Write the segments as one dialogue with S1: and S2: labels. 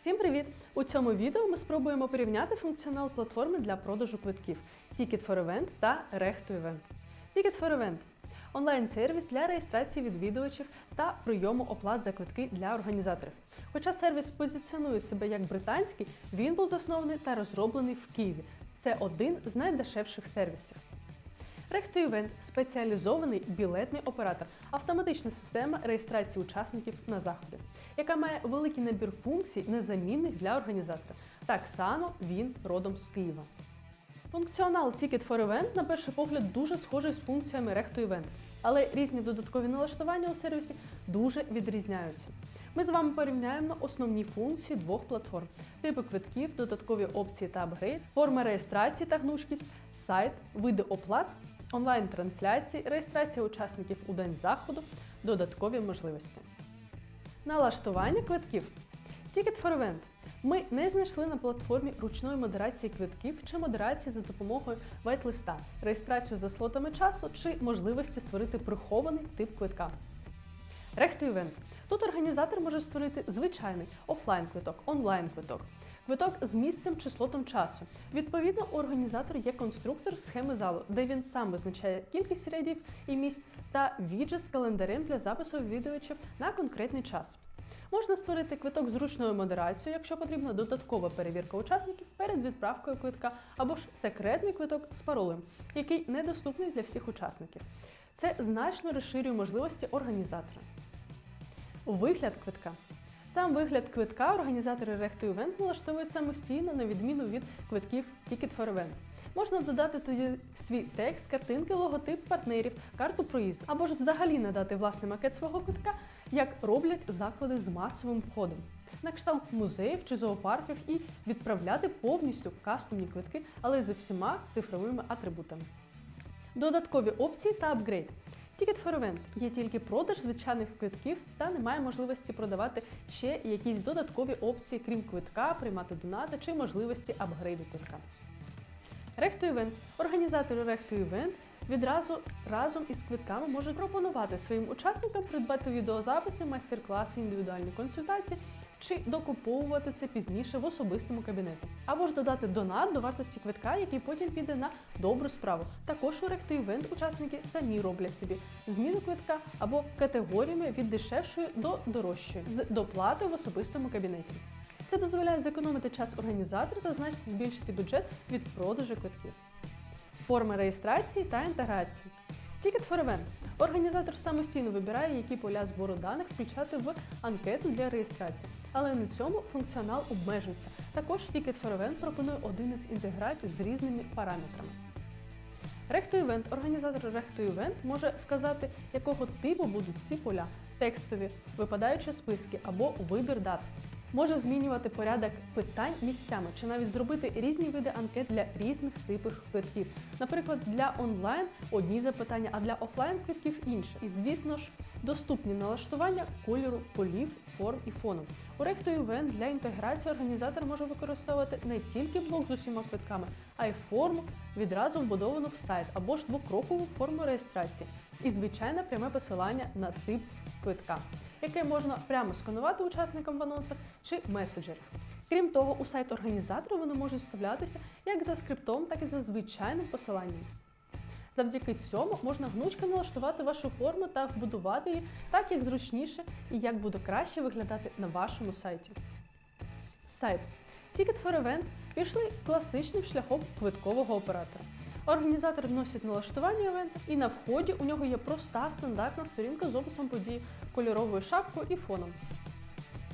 S1: Всім привіт! У цьому відео ми спробуємо порівняти функціонал платформи для продажу квитків Ticket for Event та Rech to Event. Ticket for Event – онлайн-сервіс для реєстрації відвідувачів та прийому оплат за квитки для організаторів. Хоча сервіс позиціонує себе як британський, він був заснований та розроблений в Києві. Це один з найдешевших сервісів. Рехто-Івент спеціалізований білетний оператор, автоматична система реєстрації учасників на заходи, яка має великий набір функцій, незамінних для організатора. Так само він родом з Києва. Функціонал Ticket for Event на перший погляд дуже схожий з функціями Recto Event, але різні додаткові налаштування у сервісі дуже відрізняються. Ми з вами порівняємо основні функції двох платформ: типи квитків, додаткові опції та апгрейд, форма реєстрації та гнучкість, сайт, види оплат, онлайн-трансляції, реєстрація учасників у день заходу, додаткові можливості. Налаштування квитків. Ticket for Event. Ми не знайшли на платформі ручної модерації квитків чи модерації за допомогою вайт-листа, реєстрацію за слотами часу чи можливості створити прихований тип квитка. Рехто івент. Тут організатор може створити звичайний офлайн-квиток, онлайн-квиток, квиток з місцем чи слотом часу. Відповідно, у організатора є конструктор схеми залу, де він сам визначає кількість рядів і місць та віджит з календарем для запису відвідувачів на конкретний час. Можна створити квиток з ручною модерацією, якщо потрібна додаткова перевірка учасників перед відправкою квитка, або ж секретний квиток з паролем, який недоступний для всіх учасників. Це значно розширює можливості організатора. Вигляд квитка. Сам вигляд квитка організатори Рехто Івент налаштовують самостійно на відміну від квитків Ticket for Event. Можна додати тоді свій текст, картинки, логотип партнерів, карту проїзду, або ж взагалі надати власний макет свого квитка, як роблять заклади з масовим входом, на кшталт музеїв чи зоопарків і відправляти повністю кастомні квитки, але зі всіма цифровими атрибутами. Додаткові опції та апгрейд. For Event є тільки продаж звичайних квитків та немає можливості продавати ще якісь додаткові опції, крім квитка, приймати донати чи можливості апгрейду квитка. Рехто Івент. Організатори Рехто Івент відразу разом із квитками можуть пропонувати своїм учасникам придбати відеозаписи, майстер-класи, індивідуальні консультації чи докуповувати це пізніше в особистому кабінеті. Або ж додати донат до вартості квитка, який потім піде на добру справу. Також у Рехто Івент учасники самі роблять собі зміну квитка або категоріями від дешевшої до дорожчої з доплатою в особистому кабінеті. Це дозволяє зекономити час організатора та значно збільшити бюджет від продажу квитків. Форми реєстрації та інтеграції. Ticket for Event. Організатор самостійно вибирає, які поля збору даних включати в анкету для реєстрації, але на цьому функціонал обмежується. Також Ticket for Event пропонує один із інтеграцій з різними параметрами. Рехто Івент. Організатор Рехто Івент може вказати, якого типу будуть ці поля текстові, випадаючі списки або вибір дат. Може змінювати порядок питань місцями чи навіть зробити різні види анкет для різних типів квитків. Наприклад, для онлайн одні запитання, а для офлайн квитків інші. І звісно ж, доступні налаштування кольору, полів, форм і фону. У Recto Event для інтеграції організатор може використовувати не тільки блок з усіма квитками, а й форму відразу вбудовану в сайт або ж двокрокову форму реєстрації. І звичайне пряме посилання на тип квитка, яке можна прямо сканувати учасникам в анонсах чи меседжерах. Крім того, у сайт організатора вони можуть вставлятися як за скриптом, так і за звичайним посиланням. Завдяки цьому можна гнучко налаштувати вашу форму та вбудувати її так, як зручніше і як буде краще виглядати на вашому сайті. Сайт Ticket for Event пішли класичним шляхом квиткового оператора. Організатор вносить налаштування івенту, і на вході у нього є проста стандартна сторінка з описом події, кольоровою шапкою і фоном.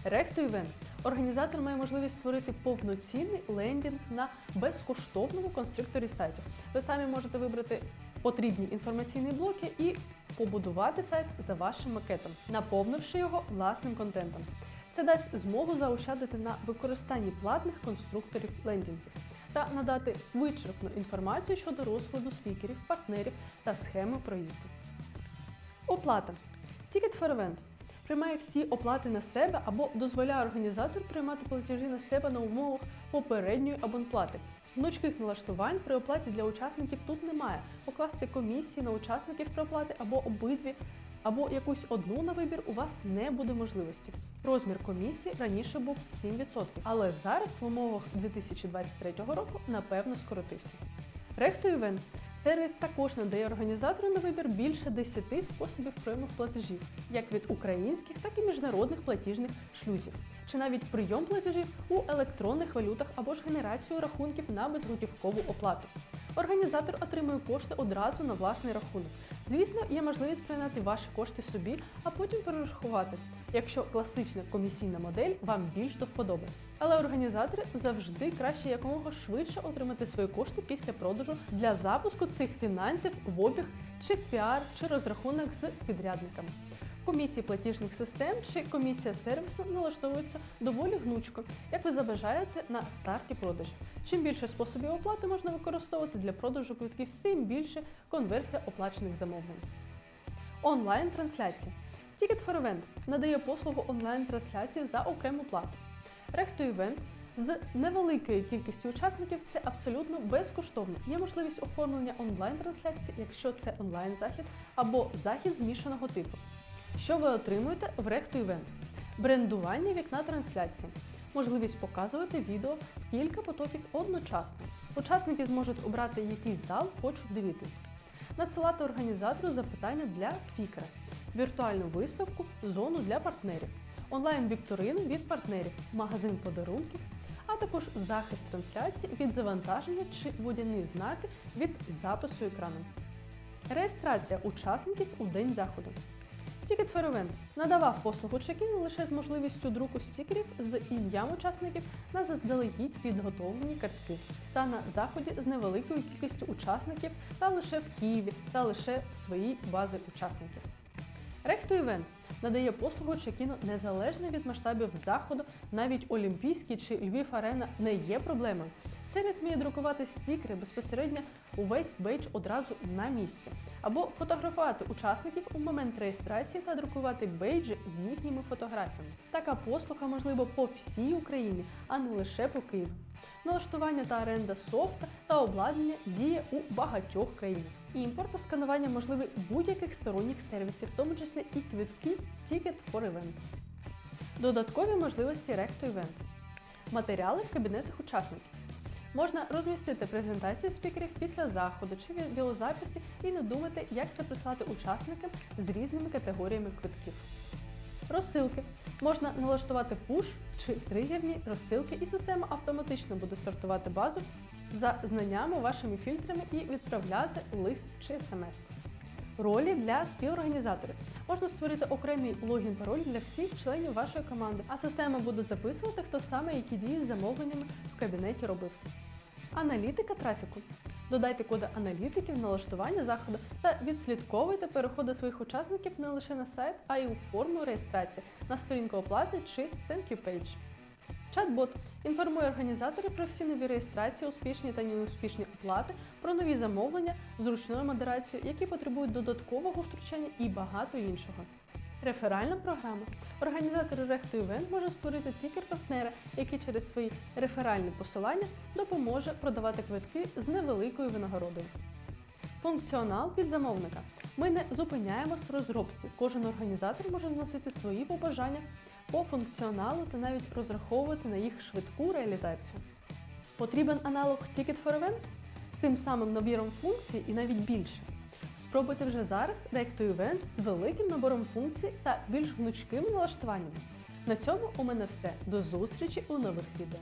S1: Рехто Івент. Організатор має можливість створити повноцінний лендінг на безкоштовному конструкторі сайтів. Ви самі можете вибрати потрібні інформаційні блоки і побудувати сайт за вашим макетом, наповнивши його власним контентом. Це дасть змогу заощадити на використанні платних конструкторів лендінгів та надати вичерпну інформацію щодо розкладу спікерів, партнерів та схеми проїзду. Оплата. Ticket for Event приймає всі оплати на себе або дозволяє організатору приймати платежі на себе на умовах попередньої абонплати. Гнучких налаштувань при оплаті для учасників тут немає. Покласти комісії на учасників при оплаті або обидві або якусь одну на вибір у вас не буде можливості. Розмір комісії раніше був 7%, але зараз в умовах 2023 року напевно скоротився. Рехто Івент сервіс також надає організатору на вибір більше 10 способів прийому платежів, як від українських, так і міжнародних платіжних шлюзів, чи навіть прийом платежів у електронних валютах або ж генерацію рахунків на безготівкову оплату. Організатор отримує кошти одразу на власний рахунок. Звісно, є можливість прийняти ваші кошти собі, а потім перерахувати, якщо класична комісійна модель вам більш до вподоби. Але організатори завжди краще якомога швидше отримати свої кошти після продажу для запуску цих фінансів в обіг чи в піар, чи розрахунок з підрядниками. Комісії платіжних систем чи комісія сервісу налаштовуються доволі гнучко, як ви забажаєте на старті продажу. Чим більше способів оплати можна використовувати для продажу квитків, тим більше конверсія оплачених замовлень. Онлайн-трансляція. Ticket for Event надає послугу онлайн-трансляції за окрему плату. Рехто Event з невеликою кількістю учасників це абсолютно безкоштовно. Є можливість оформлення онлайн-трансляції, якщо це онлайн-захід або захід змішаного типу. Що ви отримуєте в Рехто Event? Брендування вікна трансляції, можливість показувати відео в кілька потоків одночасно. Учасники зможуть обрати, який зал хочуть дивитись, надсилати організатору запитання для спікера, віртуальну виставку, зону для партнерів, онлайн-вікторину від партнерів, магазин подарунків, а також захист трансляції від завантаження чи водяні знаки від запису екрану. Реєстрація учасників у день заходу. Ticket Феровен надавав послугу чекін лише з можливістю друку стікерів з ім'ям учасників на заздалегідь підготовлені картки та на заході з невеликою кількістю учасників та лише в Києві та лише в своїй базі учасників. Рехто Івент надає послугу чекіну незалежно від масштабів заходу, навіть Олімпійський чи Львів Арена не є проблемою. Сервіс вміє друкувати стікери безпосередньо увесь бейдж одразу на місці, або фотографувати учасників у момент реєстрації та друкувати бейджі з їхніми фотографіями. Така послуга можлива по всій Україні, а не лише по Києву. Налаштування та оренда софта та обладнання діє у багатьох країнах. Імпорт та сканування можливий будь-яких сторонніх сервісів, в тому числі і квитки Ticket for Event. Додаткові можливості Recto Event. Матеріали в кабінетах учасників. Можна розмістити презентації спікерів після заходу чи відеозаписи і не думати, як це прислати учасникам з різними категоріями квитків. Розсилки. Можна налаштувати пуш чи тригерні розсилки, і система автоматично буде сортувати базу за знаннями вашими фільтрами і відправляти лист чи смс. Ролі для співорганізаторів. Можна створити окремий логін-пароль для всіх членів вашої команди, а система буде записувати, хто саме які дії з замовленнями в кабінеті робив. Аналітика трафіку. Додайте коди аналітиків, налаштування заходу та відслідковуйте переходи своїх учасників не лише на сайт, а й у форму реєстрації на сторінку оплати чи Thank you page. Чат-бот інформує організатори про всі нові реєстрації, успішні та неуспішні оплати, про нові замовлення, зручною модерацією, які потребують додаткового втручання і багато іншого. Реферальна програма. Організатори Рехто Івент може створити тікер-партнера, який через свої реферальні посилання допоможе продавати квитки з невеликою винагородою. Функціонал під замовника. Ми не зупиняємось в розробці. Кожен організатор може вносити свої побажання по функціоналу та навіть розраховувати на їх швидку реалізацію. Потрібен аналог Ticket for Event з тим самим набіром функцій і навіть більше. Спробуйте вже зараз Recto Event з великим набором функцій та більш гнучкими налаштуваннями. На цьому у мене все. До зустрічі у нових відео.